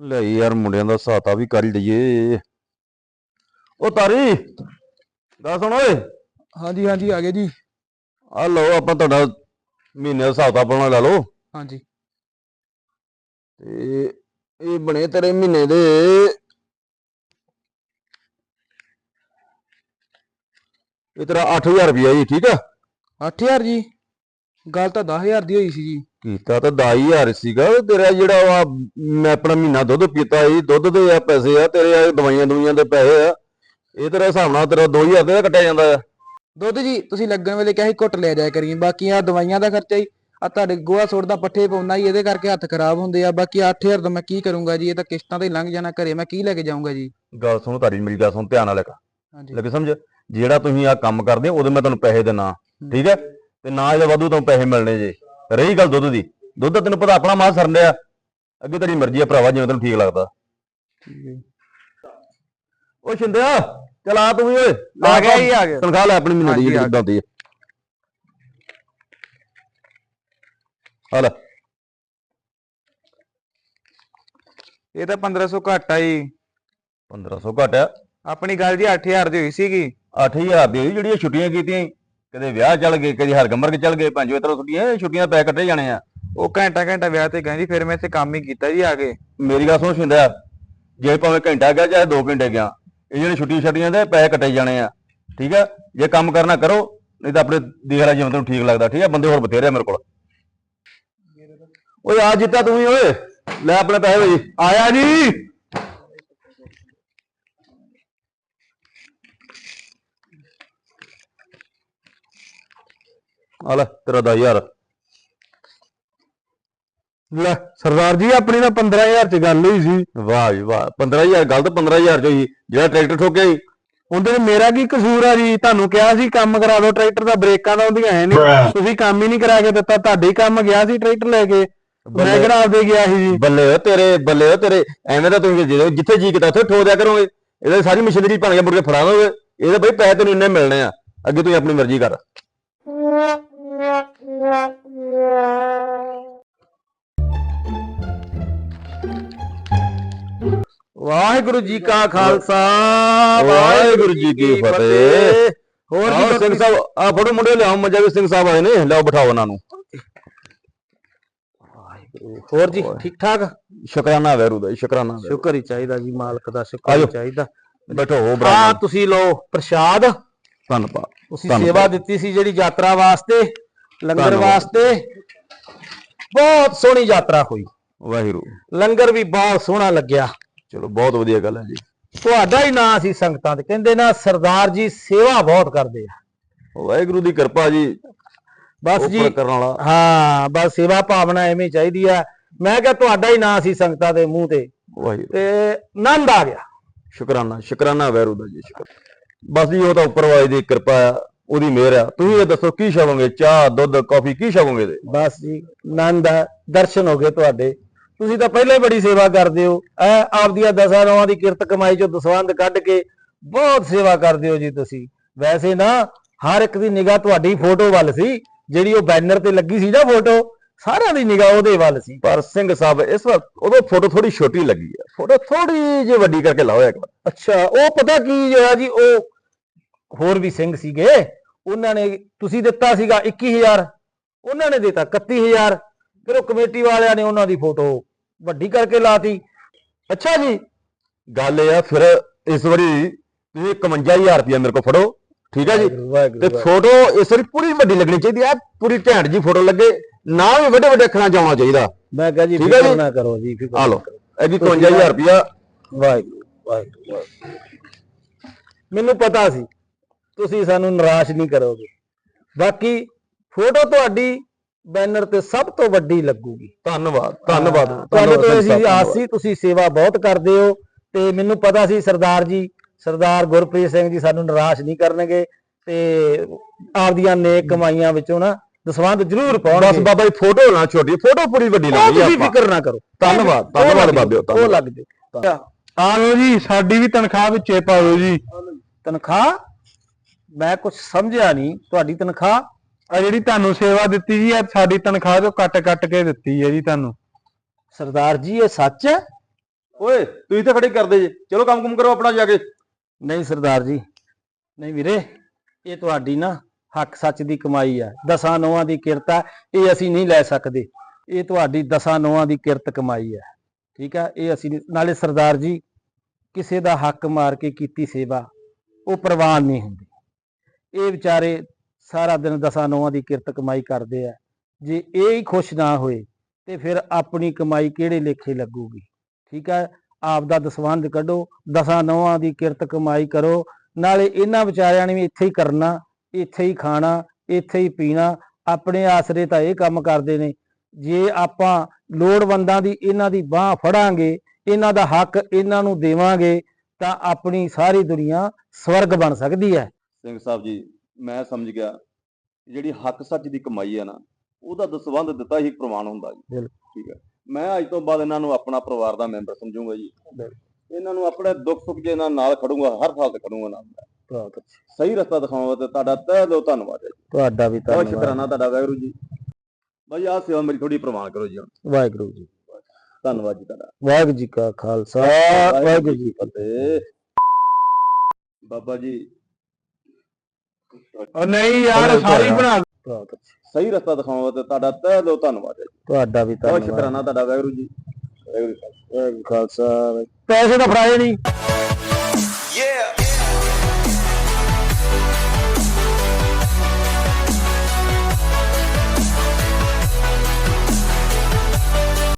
ਲੈ ਯਾਰ ਮੁੰਡਿਆਂ ਦਾ ਸਹਾਤਾ ਵੀ ਕਰ ਹੀ ਲਈਏ। ਉਹ ਤਾਰੀ ਗੱਲ ਸੁਣ ਓਏ। ਹਾਂਜੀ ਹਾਂਜੀ ਆ ਗਏ ਜੀ। ਆ ਲਓ ਆਪਾਂ ਤੁਹਾਡਾ ਮਹੀਨੇ ਦਾ ਹਿਸਾਬ ਤਾਂ ਲੈ ਲਓ। ਹਾਂਜੀ। ਤੇ ਇਹ ਬਣੇ ਤੇਰੇ ਮਹੀਨੇ ਦੇ। ਇਹ ਤੇਰਾ 8000 ਰੁਪਇਆ ਜੀ ਠੀਕ ਆ? 8000 ਜੀ। ਗੱਲ ਤਾਂ 10000 ਦੀ ਹੋਈ ਸੀ ਜੀ। ਕੀਤਾ ਤਾਂ 10000 ਸੀਗਾ ਤੇਰਾ ਜਿਹੜਾ ਵਾ ਮੈਂ ਆਪਣਾ ਮਹੀਨਾ ਦੁੱਧ ਪੀਤਾ ਸੀ ਦੁੱਧ ਦੇ ਆ ਪੈਸੇ ਆ ਤੇਰੇ ਆ ਦਵਾਈਆਂ ਦੁਈਆਂ ਦੇ ਪੈਸੇ ਆ ਇਹ ਤੇਰੇ ਹਿਸਾਬ ਨਾਲ ਤੇਰਾ 2000 ਤੇ ਕੱਟਿਆ ਜਾਂਦਾ ਆ। ਦੁੱਧ ਜੀ ਤੁਸੀਂ ਲੱਗਣ ਵੇਲੇ ਕਿਹਾ ਸੀ ਘੁੱਟ ਲੈ ਜਾਇਆ ਕਰੀਏ ਬਾਕੀ ਆ ਦਵਾਈਆਂ ਦਾ ਖਰਚਾ ਹੀ ਆ ਤੁਹਾਡੇ ਗੋਹਾ ਸੁੱਟਦਾ ਪੱਠੇ ਪਾਉਣਾ ਹੀ ਇਹਦੇ ਕਰਕੇ ਹੱਥ ਖਰਾਬ ਹੁੰਦੇ ਆ ਬਾਕੀ 8000 ਦਾ ਮੈਂ ਕੀ ਕਰੂੰਗਾ ਜੀ ਇਹ ਤਾਂ ਕਿਸ਼ਤਾਂ ਤੇ ਲੰਘ ਜਾਣਾ ਘਰੇ ਮੈਂ ਕੀ ਲੈ ਕੇ ਜਾਊਂਗਾ ਜੀ? ਗੱਲ ਸੁਣੋ ਤਾਰੀ ਮੇਰੀ ਗੱਲ ਸੁਣ ਧਿਆਨ ਨਾਲ ਇੱਕ। ਹਾਂਜੀ। ਲੱਗੇ ਸਮਝ ਜਿਹੜਾ ਤੁਸੀਂ ਆ ਕੰਮ ਕਰਦੇ ਹੋ ਉਹਦੇ ਮੈਂ ਤੁਹਾਨੂੰ ਪੈਸੇ ਦੇਣਾ ਠੀਕ ਹੈ? ਤੇ ਨਾ ਇਹਦੇ ਵਾਧੂ ਤੁਹਾਨੂੰ ਪੈਸੇ ਮਿਲਣੇ ਜੇ। ਰਹੀ ਗੱਲ ਦੁੱਧ ਦੀ। ਦੁੱਧ ਤਾਂ ਤੈਨੂੰ ਪਤਾ ਆਪਣਾ ਮਾਲ ਸਰਨ ਡਿਆ। ਅੱਗੇ ਤੇਰੀ ਮਰਜ਼ੀ ਆ ਭਰਾਵਾ ਜਿਵੇਂ ਤੈਨੂੰ ਠੀਕ ਲੱਗਦਾ। ਹੈ ਜੀ। ਓ ਸ਼ਿੰਦਿਆ ਚਲ ਆ ਤੂੰ ਵੀ ਓਏ। ਆ ਗਿਆ ਜੀ, ਆ ਗਿਆ। ਤਨਖਾਹ ਲੈ ਆਪਣੀ ਮਹੀਨੇ ਦੀ ਜਿਹੜੀ ਕਿੱਦਾਂ ਹੁੰਦੀ ਹੈ ਆ ਲੈ। ਇਹ ਤਾਂ 1500 ਘੱਟ ਆ ਜੀ। 1500 ਘੱਟ ਆ। ਆਪਣੀ ਗੱਲ ਜੀ 8000 ਦੀ ਹੋਈ ਸੀਗੀ। 8000 ਦੀ ਹੋਈ ਜਿਹੜੀਆਂ ਛੁੱਟੀਆਂ ਕੀਤੀਆਂ ਸੀ। ਕਦੇ ਵਿਆਹ ਚੱਲ ਗਏ ਕਦੇ ਹਰਗੰਬਰ ਕੇ ਚੱਲ ਗਏ ਪੰਜ ਤਰ੍ਹਾਂ ਛੁੱਟੀਆਂ ਛੁੱਟੀਆਂ ਪੈ ਕੱਟੇ ਜਾਣੇ ਆ। ਉਹ ਘੰਟਾ ਘੰਟਾ ਵਿਆਹ ਤੇ ਜੀ ਫਿਰ ਮੈਂ ਇੱਥੇ ਕੰਮ ਹੀ ਕੀਤਾ ਜੀ ਆ ਕੇ। ਮੇਰੀ ਗੱਲ ਸੁਣ ਸ਼ਿੰਦਿਆ ਜੇ ਭਾਵੇਂ ਘੰਟਾ ਗਿਆ ਚਾਹੇ 2 ਘੰਟੇ ਗਿਆ ਇਹ ਜਿਹੜੇ ਛੁੱਟੀਆਂ ਛੱਡੀਆਂ ਦੇ ਪੈਸੇ ਕੱਟੇ ਜਾਣੇ ਆ ਠੀਕ ਆ? ਜੇ ਕੰਮ ਕਰਨਾ ਕਰੋ ਨਹੀਂ ਤਾਂ ਆਪਣੇ ਦੇਖ ਲੈ ਜਿਵੇਂ ਤੈਨੂੰ ਠੀਕ ਲੱਗਦਾ ਠੀਕ ਆ? ਬੰਦੇ ਹੋਰ ਬਥੇਰੇ ਆ ਮੇਰੇ ਕੋਲ। ਓਏ ਆ ਜਿੱਤਾ ਤੂੰ ਵੀ ਓਏ। ਲੈ ਆਪਣੇ ਪੈਸੇ ਬਈ। ਆਇਆ ਜੀ। ਆ ਲੈ ਤੇਰਾ 10000 ਲੈ ਸਰਦਾਰ ਜੀ ਆਪਣੀ ਤਾਂ 15000 ਚ ਗੱਲ ਹੋਈ ਸੀ। ਵਾਹ ਜੀ ਵਾਹ 15000 ਗੱਲ ਤਾਂ 15000 ਚ ਹੋਈ। ਜਿਹੜਾ ਟਰੈਕਟਰ ਠੋਕਿਆ ਸੀ। ਉਹਦੇ ਵਿੱਚ ਮੇਰਾ ਕੀ ਕਸੂਰ ਆ ਜੀ? ਤੁਹਾਨੂੰ ਕਿਹਾ ਸੀ ਕੰਮ ਕਰਾ ਦਿਓ ਟਰੈਕਟਰ ਦਾ ਬ੍ਰੇਕਾਂ ਤਾਂ ਉਹਦੀਆਂ ਹੈ ਨਹੀਂ। ਤੁਸੀਂ ਕੰਮ ਹੀ ਨਹੀਂ ਕਰਾ ਕੇ ਦਿੱਤਾ ਤੁਹਾਡੇ ਹੀ ਕੰਮ ਗਿਆ ਸੀ ਟਰੈਕਟਰ ਲੈ ਕੇ। ਮੈਂ। ਕਿਹੜਾ ਆਪਦੇ ਗਿਆ ਸੀ ਜੀ? ਬੱਲੇ ਓ ਤੇਰੇ ਬੱਲੇ ਓ ਤੇਰੇ। ਐਵੇਂ ਤਾਂ ਤੁਸੀਂ ਜਦੋਂ ਜਿੱਥੇ ਜੀ ਕੀਤਾ ਉੱਥੇ ਠੋ ਦਿਆ ਕਰੋਗੇ। ਇਹਦੇ ਸਾਰੀ ਮਸ਼ੀਨਰੀ ਬਣ ਕੇ ਮੁੜ ਕੇ ਫੜਾ ਦੋਗੇ ਇਹਦੇ ਬਈ ਪੈਸੇ ਤੈਨੂੰ ਇੰਨੇ ਮਿਲਣੇ ਆ। ਅੱਗੇ ਤੂੰ ਆਪਣੀ ਮਰਜ਼ੀ ਕਰ। ਵਾਹਿਗੁਰੂ ਜੀ ਕਾ ਖਾਲਸਾ ਵਾਹਿਗੁਰੂ ਜੀ ਕੀ ਫਤਿਹ। ਹੋਰ ਜੀ ਸਿੰਘ ਸਾਹਿਬ ਆ ਫੜੋ ਮੁੰਡੇ ਲਿਆਓ ਮੱਜਾ ਵੀ ਸਿੰਘ ਸਾਹਿਬ ਆਏ ਨੇ ਲਿਆਓ ਬਿਠਾਓ ਉਹਨਾਂ ਨੂੰ। ਹੋਰ ਜੀ ਠੀਕ ਠਾਕ ਸ਼ੁਕਰਾਨਾ ਵੈਰੂ ਦਾ ਸ਼ੁਕਰਾਨਾ। ਸ਼ੁਕਰ ਹੀ ਚਾਹੀਦਾ ਜੀ ਮਾਲਕ ਦਾ ਸ਼ੁਕਰ ਚਾਹੀਦਾ। ਬੈਠੋ ਆ ਬਰਾ ਤੁਸੀਂ ਲਓ ਪ੍ਰਸ਼ਾਦ। ਧੰਨਵਾਦ ਤੁਸੀਂ। ਸੇਵਾ ਦਿੱਤੀ ਸੀ ਜਿਹੜੀ ਯਾਤਰਾ ਵਾਸਤੇ। ਲੰਗਰ। ਵਾਸਤੇ ਬਹੁਤ ਸੋਹਣੀ ਯਾਤਰਾ ਹੋਈ। ਵਾਹਿਗੁਰੂ। ਲੰਗਰ ਵੀ ਬਹੁਤ ਸੋਹਣਾ ਲੱਗਿਆ। ਚਲੋ ਬਹੁਤ ਵਧੀਆ ਗੱਲ ਹੈ ਜੀ। ਤੁਹਾਡਾ ਹੀ ਨਾਂ ਸੀ ਸੰਗਤਾਂ ਤੇ। ਕਹਿੰਦੇ ਨਾ ਸਰਦਾਰ ਜੀ ਸੇਵਾ ਬਹੁਤ ਕਰਦੇ ਆ। ਵਾਹਿਗੁਰੂ ਦੀ ਕਿਰਪਾ ਜੀ। ਬਸ ਜੀ ਹਾਂ ਬਸ ਸੇਵਾ ਭਾਵਨਾ ਐਵੇਂ ਚਾਹੀਦੀ ਆ। ਮੈਂ ਕਿਹਾ ਤੁਹਾਡਾ ਹੀ ਨਾਂ ਸੀ ਸੰਗਤਾਂ ਦੇ ਮੂੰਹ ਤੇ। ਵਾਹਿਗੁਰੂ। ਤੇ ਆਨੰਦ ਆ ਗਿਆ। ਸ਼ੁਕਰਾਨਾ ਸ਼ੁਕਰਾਨਾ ਵੈਰੂ ਦਾ ਜੀ ਸ਼ੁਕਰ ਬਸ ਜੀ ਉਹ ਤਾਂ ਉੱਪਰ ਵਾਲੇ ਦੀ ਕਿਰਪਾ ਆ। ਉਹਦੀ ਮਿਹਰ ਆ। ਤੁਸੀਂ ਇਹ ਦੱਸੋ ਕੀ ਛਕੋਗੇ ਚਾਹ ਦੁੱਧ ਕਾਫੀ ਕੀ ਛਕੋਗੇ ਤੇ ਬਸ ਜੀ ਆਨੰਦ ਆ। ਦਰਸ਼ਨ ਹੋ ਗਏ ਤੁਹਾਡੇ। ਤੁਸੀਂ ਤਾਂ ਪਹਿਲਾਂ ਹੀ ਬੜੀ ਸੇਵਾ ਕਰਦੇ ਹੋ। ਐ ਆਪਦੀਆਂ ਦਸਾਂ ਨੌਆਂ ਦੀ ਕਿਰਤ ਕਮਾਈ ਚੋਂ ਦਸਵੰਦ ਕੱਢ ਕੇ ਬਹੁਤ ਸੇਵਾ ਕਰਦੇ ਹੋ ਜੀ ਤੁਸੀਂ। ਵੈਸੇ ਨਾ ਹਰ ਇੱਕ ਦੀ ਨਿਗਾਹ ਤੁਹਾਡੀ ਫੋਟੋ ਵੱਲ ਸੀ। ਜਿਹੜੀ ਉਹ ਬੈਨਰ ਤੇ ਲੱਗੀ ਸੀ ਨਾ ਫੋਟੋ ਸਾਰਿਆਂ ਦੀ ਨਿਗਾਹ ਉਹਦੇ ਵੱਲ ਸੀ। ਪਰ ਸਿੰਘ ਸਾਹਿਬ ਇਸ ਵਾਰ ਉਦੋਂ ਫੋਟੋ ਥੋੜੀ ਛੋਟੀ ਲੱਗੀ ਆ। ਫੋਟੋ ਥੋੜੀ ਜਿਹੀ ਵੱਡੀ ਕਰਕੇ ਲਾਓ ਇੱਕ ਵਾਰ। ਅੱਛਾ ਉਹ ਪਤਾ ਕੀ ਹੋਇਆ ਜੀ? ਉਹ ਹੋਰ ਵੀ ਸਿੰਘ ਸੀਗੇ। ਉਹਨਾਂ ਨੇ ਤੁਸੀਂ ਦਿੱਤਾ ਸੀਗਾ 21000 ਉਹਨਾਂ ਨੇ ਦਿੱਤਾ 31000 ਫਿਰ ਉਹ ਕਮੇਟੀ ਵਾਲਿਆਂ ਨੇ ਉਹਨਾਂ ਦੀ ਫੋਟੋ ਵੱਡੀ ਕਰਕੇ ਲਾਤੀ ਅੱਛਾ ਜੀ ਗੱਲ ਇਹ ਆ ਫਿਰ ਇਸ ਵਾਰੀ ਤੁਸੀਂ 51000 ਰੁਪਇਆ ਮੇਰੇ ਕੋਲ ਫੜੋ ਠੀਕ ਹੈ ਜੀ ਤੇ ਫੋਟੋ ਇਸ ਵਾਰੀ ਪੂਰੀ ਵੱਡੀ ਲੱਗਣੀ ਚਾਹੀਦੀ ਆ ਪੂਰੀ ਘੈਂਟ ਜੀ ਫੋਟੋ ਲੱਗੇ ਨਾ ਵੀ ਵੱਡੇ ਵੱਡੇ ਅੱਖਰਾਂ ਚ ਆਉਣਾ ਚਾਹੀਦਾ ਮੈਂ ਕਹਾਂ ਜੀ ਫਿਕਰ? ਨਾ ਕਰੋ ਜੀ ਫਿਕਰ ਆ ਲਓ। ਇਹ ਵੀ 51000 ਰੁਪਇਆ ਵਾਹਿਗੁਰੂ ਵਾਹਿਗੁਰੂ ਵਾਹਿਗੁਰੂ। ਮੈਨੂੰ ਪਤਾ ਸੀ ਤੁਸੀਂ ਸਾਨੂੰ ਨਿਰਾਸ਼ ਨਹੀਂ ਕਰੋਗੇ। ਬਾਕੀ ਫੋਟੋ ਤੁਹਾਡੀ ਬੈਨਰ ਤੇ ਸਭ ਤੋਂ ਵੱਡੀ ਲੱਗੂਗੀ। ਧੰਨਵਾਦ ਧੰਨਵਾਦ ਤੁਹਾਡੇ ਤੋਂ ਅਸੀਂ ਆਸ ਸੀ ਤੁਸੀਂ ਸੇਵਾ ਬਹੁਤ ਕਰਦੇ ਹੋ ਤੇ ਮੈਨੂੰ ਪਤਾ ਸੀ ਸਰਦਾਰ ਜੀ ਸਰਦਾਰ ਗੁਰਪ੍ਰੀਤ ਸਿੰਘ ਜੀ ਸਾਨੂੰ ਨਿਰਾਸ਼ ਨਹੀਂ ਕਰਨਗੇ ਤੇ ਆਪਦੀਆਂ ਨੇਕ ਕਮਾਈਆਂ ਵਿੱਚੋਂ ਨਾ ਦਸਵੰਦ ਜ਼ਰੂਰ ਬਸ ਪਾਉਣਗੇ ਬਾਬਾ ਜੀ ਫੋਟੋ ਨਾ ਛੋਟੀ ਫੋਟੋ ਪੂਰੀ ਵੱਡੀ ਲਾਉਣੀ ਤੁਸੀਂ ਆਪਾਂ। ਫਿਕਰ ਨਾ ਕਰੋ। ਧੰਨਵਾਦ ਧੰਨਵਾਦ ਲੱਗ ਬਾਬਿਓ ਉਹ ਲੱਗ ਜੇ ਆ ਲਓ ਜੀ ਸਾਡੀ ਵੀ ਤਨਖਾਹ ਵਿੱਚੇ ਪਾ ਦਿਓ ਜੀ। ਤਨਖਾਹ? ਮੈਂ ਕੁਝ ਸਮਝਿਆ ਨਹੀਂ ਤੁਹਾਡੀ ਤਨਖਾਹ। ਆ ਜਿਹੜੀ ਤੁਹਾਨੂੰ ਸੇਵਾ ਦਿੱਤੀ ਜੀ ਇਹ ਸਾਡੀ ਤਨਖਾਹ ਤੋਂ ਕੱਟ ਕੱਟ ਕੇ ਦਿੱਤੀ ਹੈ ਜੀ ਤੁਹਾਨੂੰ। ਸਰਦਾਰ ਜੀ ਇਹ ਸੱਚ ਹੈ? ਓਏ ਤੁਸੀਂ ਤਾਂ ਖੜੇ ਕਰਦੇ ਜੇ। ਚਲੋ ਕੰਮ ਕੁਮ ਕਰੋ ਆਪਣਾ ਜਾ ਕੇ। ਨਹੀਂ ਸਰਦਾਰ ਜੀ ਨਹੀਂ ਵੀਰੇ ਇਹ ਤੁਹਾਡੀ ਨਾ ਹੱਕ ਸੱਚ ਦੀ ਕਮਾਈ ਆ। ਦਸਾਂ ਨੋਆਂ ਦੀ ਕਿਰਤ ਆ ਇਹ ਅਸੀਂ ਨਹੀਂ ਲੈ ਸਕਦੇ। ਇਹ ਤੁਹਾਡੀ ਦਸਾਂ ਨੋਆਂ ਦੀ ਕਿਰਤ ਕਮਾਈ ਆ। ਠੀਕ ਆ ਇਹ ਅਸੀਂ ਨਹੀਂ- ਨਾਲੇ ਸਰਦਾਰ ਜੀ ਕਿਸੇ ਦਾ ਹੱਕ ਮਾਰ ਕੇ ਕੀਤੀ ਸੇਵਾ ਉਹ ਪ੍ਰਵਾਨ ਨਹੀਂ ਹੁੰਦੀ। ਇਹ ਵਿਚਾਰੇ ਸਾਰਾ ਦਿਨ ਦਸਾਂ ਨੋਆਂ ਦੀ ਕਿਰਤ ਕਮਾਈ ਕਰਦੇ ਆ। ਜੇ ਇਹ ਹੀ ਖੁਸ਼ ਨਾ ਹੋਏ ਤੇ ਫਿਰ ਆਪਣੀ ਕਮਾਈ ਕਿਹੜੇ ਲੇਖੇ ਲੱਗੂਗੀ? ਠੀਕ ਹੈ ਆਪ ਦਾ ਦਸਵੰਧ ਕੱਢੋ, ਦਸਾਂ ਨੋਆਂ ਦੀ ਕਿਰਤ ਕਮਾਈ ਕਰੋ, ਨਾਲੇ ਇਹਨਾਂ ਵਿਚਾਰਿਆਂ ਨੇ ਵੀ ਇੱਥੇ ਹੀ ਕਰਨਾ, ਇੱਥੇ ਹੀ ਖਾਣਾ, ਇੱਥੇ ਹੀ ਪੀਣਾ, ਆਪਣੇ ਆਸਰੇ ਤਾਂ ਇਹ ਕੰਮ ਕਰਦੇ ਨੇ। ਜੇ ਆਪਾਂ ਲੋੜਵੰਦਾਂ ਦੀ ਇਹਨਾਂ ਦੀ ਬਾਹ ਫੜਾਂਗੇ, ਇਹਨਾਂ ਦਾ ਹੱਕ ਇਹਨਾਂ ਨੂੰ ਦੇਵਾਂਗੇ, ਤਾਂ ਆਪਣੀ ਸਾਰੀ ਦੁਨੀਆ ਸਵਰਗ ਬਣ ਸਕਦੀ ਹੈ। ਸਿੰਘ ਸਾਹਿਬ ਜੀ ਮੈਂ ਸਮਝ ਗਿਆ ਜਿਹੜੀ ਹੱਕ ਸੱਚ ਦੀ ਕਮਾਈ ਹੈ ਨਾ ਉਹਦਾ ਦਸਵੰਧ ਦਿੱਤਾ ਹੀ ਪ੍ਰਮਾਣ ਹੁੰਦਾ ਜੀ। ਠੀਕ ਹੈ। ਮੈਂ ਅੱਜ ਤੋਂ ਬਾਅਦ ਇਹਨਾਂ ਨੂੰ ਆਪਣਾ ਪਰਿਵਾਰ ਦਾ ਮੈਂਬਰ ਸਮਝੂੰਗਾ ਜੀ। ਇਹਨਾਂ ਨੂੰ ਆਪਣੇ ਦੁੱਖ ਸੁੱਖ ਜੇ ਇਹਨਾਂ ਨਾਲ ਖੜੂੰਗਾ ਹਰ ਹਾਲਤ ਖੜੂੰਗਾ ਨਾਲ ਬਹੁਤ ਅੱਛਾ। ਸਹੀ ਰਸਤਾ ਦਿਖਾਉਂਗਾ ਤੇ ਤੁਹਾਡਾ ਤਹਿ ਦਿਲੋਂ ਧੰਨਵਾਦ ਹੈ। ਤੁਹਾਡਾ ਵੀ ਬਹੁਤ ਧੰਨਵਾਦ। ਸ਼ੁਕਰਾਨਾ ਤੁਹਾਡਾ ਵਾਹਿਗੁਰੂ ਜੀ। ਬਾਈ ਆਹ ਸੇਵਾ ਮੇਰੀ ਥੋੜੀ ਪ੍ਰਮਾਣ ਕਰੋ ਜੀ। ਵਾਹਿਗੁਰੂ ਜੀ। ਧੰਨਵਾਦ ਜੀ ਤੁਹਾਡਾ। ਵਾਹਿਗੁਰੂ ਜੀ ਕਾ ਖਾਲਸਾ ਵਾਹਿਗੁਰੂ ਜੀ ਫਤਿਹ। ਬਾਬਾ ਜੀ ਉਹ ਨਹੀਂ ਯਾਰ ਸਾਰੀ ਬਣਾ ਫਤਿਹ। ਬਹੁਤ ਅੱਛਾ ਸਹੀ ਰਸਤਾ ਦਿਖਾਉਂਗਾ ਤੇ ਤੁਹਾਡਾ ਤਹਿ ਦਿਲੋਂ ਧੰਨਵਾਦ ਹੈ ਜੀ। ਤੁਹਾਡਾ ਵੀ ਬਹੁਤ ਧੰਨਵਾਦ। ਸ਼ੁਕਰਾਨਾ ਤੁਹਾਡਾ ਵਾਹਿਗੁਰੂ ਜੀ। ਵਾਹਿਗੁਰੂ ਜੀ ਖਾਲਸਾ। ਪੈਸੇ ਤਾਂ ਫੜਾਏ ਨਹੀਂ